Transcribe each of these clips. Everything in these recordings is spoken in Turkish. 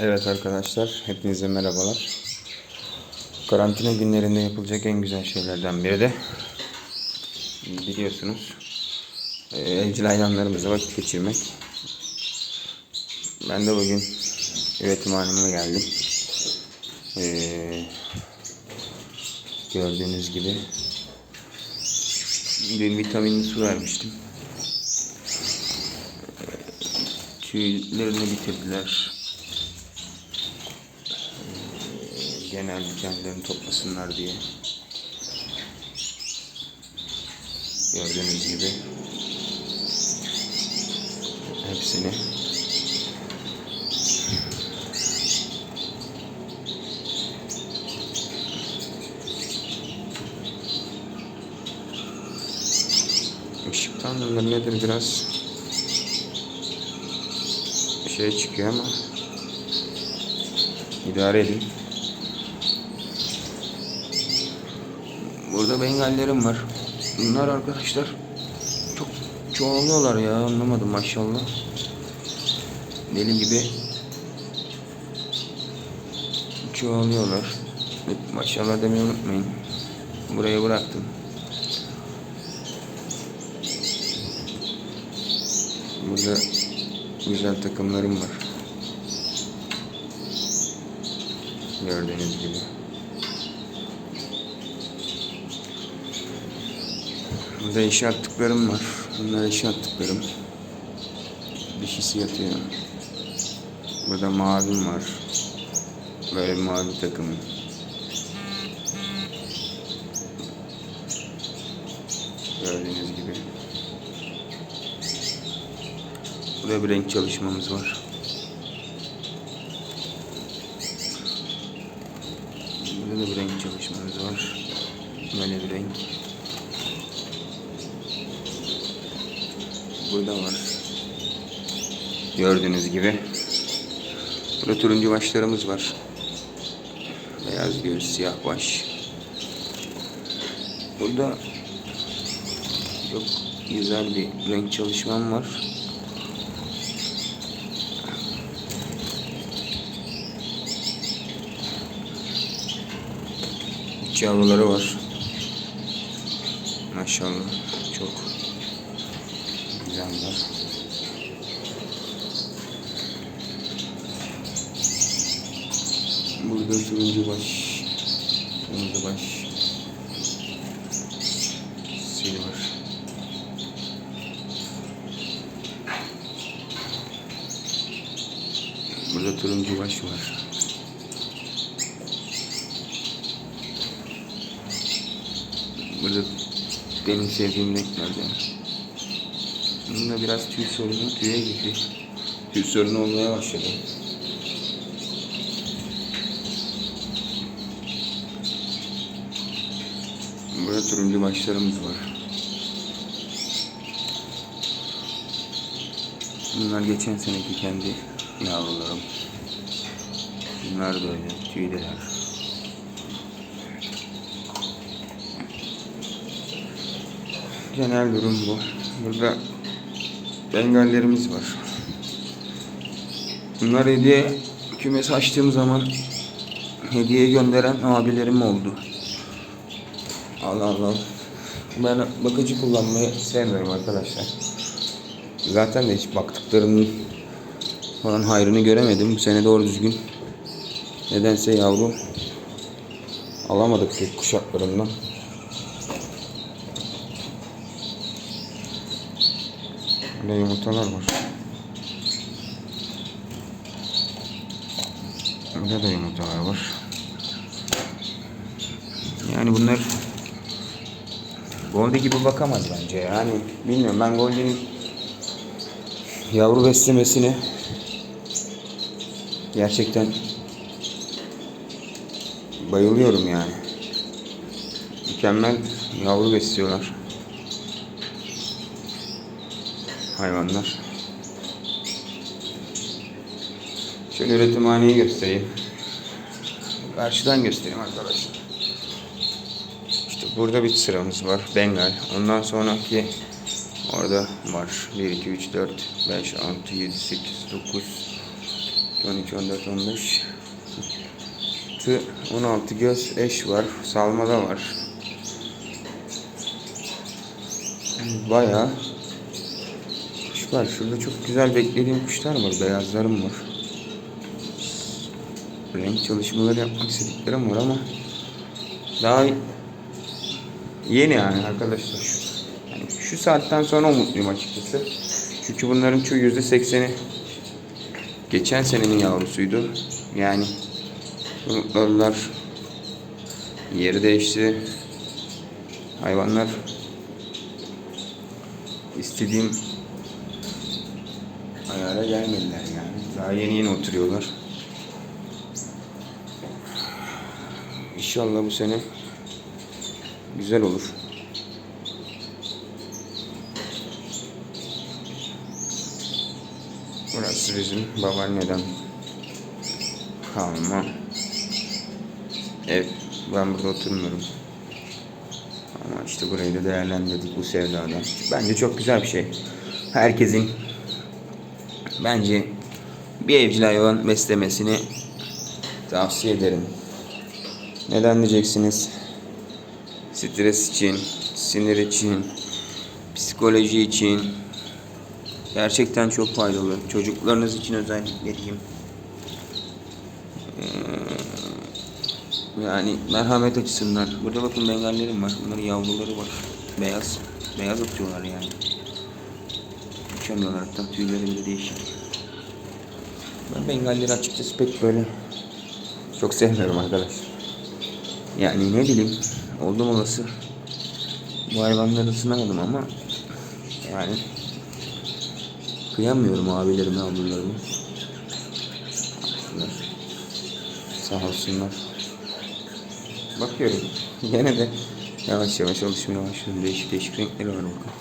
Evet arkadaşlar, hepinize merhabalar. Karantina günlerinde yapılacak en güzel şeylerden biri de biliyorsunuz e, evcil hayvanlarımızla vakit geçirmek. Ben de bugün üretimhaneme geldim. Ee, gördüğünüz gibi dün vitaminli su vermiştim. Ee, Tüylerini bitirdiler. Genelde kendilerini toplasınlar diye. Gördüğünüz gibi hepsini ışıktan mıdır nedir biraz şey çıkıyor ama idare edin. Burada bengallerim var. Bunlar arkadaşlar çok çoğalıyorlar ya anlamadım maşallah. Deli gibi çoğalıyorlar. Maşallah demeyi unutmayın. Buraya bıraktım. Burada güzel takımlarım var. Gördüğünüz gibi. Burada işe attıklarım var. Bunlar işe attıklarım. Dişisi yatıyor. Burada mavim var. Böyle bir mavi takımı. Gördüğünüz gibi. Burada bir renk çalışmamız var. Burada da bir renk çalışmamız var. Böyle bir renk. Burada var. Gördüğünüz gibi. Burada turuncu başlarımız var. Beyaz göz, siyah baş. Burada çok güzel bir renk çalışmam var. İç yavruları var. Maşallah çok güzeller. Burada turuncu baş, turuncu baş, silver. Burada turuncu baş var. Burada benim sevdiğim renklerden. Bunda biraz tüy sorunu tüye gitti. Tüy sorunu olmaya başladı. Burada turuncu başlarımız var. Bunlar geçen seneki kendi yavrularım. Bunlar da öyle tüydeler. Genel durum bu. Burada bengallerimiz var. Bunlar hediye kümesi açtığım zaman hediye gönderen abilerim oldu. Allah Allah. Ben bakıcı kullanmayı sevmiyorum arkadaşlar. Zaten de hiç baktıklarımın falan hayrını göremedim. Bu sene doğru düzgün nedense yavru alamadık kuşaklarından. Burada yumurtalar var. Burada da yumurtalar var. Yani bunlar Goldie gibi bakamaz bence yani bilmiyorum ben Goldie'nin yavru beslemesini gerçekten bayılıyorum yani. Mükemmel yavru besliyorlar. Hayvanlar. Şöyle üretimhaneyi göstereyim. Karşıdan göstereyim arkadaşlar. İşte burada bir sıramız var. Bengal. Ondan sonraki orada var. 1, 2, 3, 4, 5, 6, 7, 8, 9, 12, 14, 15. Tı 16 göz eş var. Salmada var. Bayağı kuş var. Şurada çok güzel beklediğim kuşlar var. Beyazlarım var. Renk çalışmaları yapmak istediklerim var ama daha yeni yani arkadaşlar. Yani şu saatten sonra umutluyum açıkçası. Çünkü bunların çoğu yüzde sekseni geçen senenin yavrusuydu. Yani umutlarlar yeri değişti. Hayvanlar istediğim ayara gelmediler yani. Daha yeni yeni oturuyorlar. İnşallah bu sene güzel olur. Burası bizim babaanneden kalma ev. Ben burada oturmuyorum. Ama işte burayı da değerlendirdik bu sevdadan. Bence çok güzel bir şey. Herkesin bence bir evcil hayvan beslemesini tavsiye ederim. Neden diyeceksiniz? Stres için, sinir için, psikoloji için gerçekten çok faydalı. Çocuklarınız için özellikle diyeyim. Ee, Yani merhamet açısından. Burada bakın bengallerim var. Bunların yavruları var. Beyaz. Beyaz atıyorlar yani. Uçamıyorlar hatta tüyleri değişik. Ben bengalleri açıkçası pek böyle çok sevmiyorum arkadaşlar. Yani ne bileyim oldum olası bu hayvanları ısınamadım ama yani kıyamıyorum abilerime ablalarıma. Sağ olsunlar. Bakıyorum. Gene de yavaş yavaş alışmaya başladım. Değişik değişik renkleri var bakın.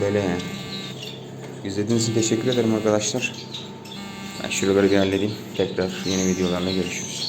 Böyle yani. İzlediğiniz için teşekkür ederim arkadaşlar. Ben şuraları bir halledeyim. Tekrar yeni videolarla görüşürüz.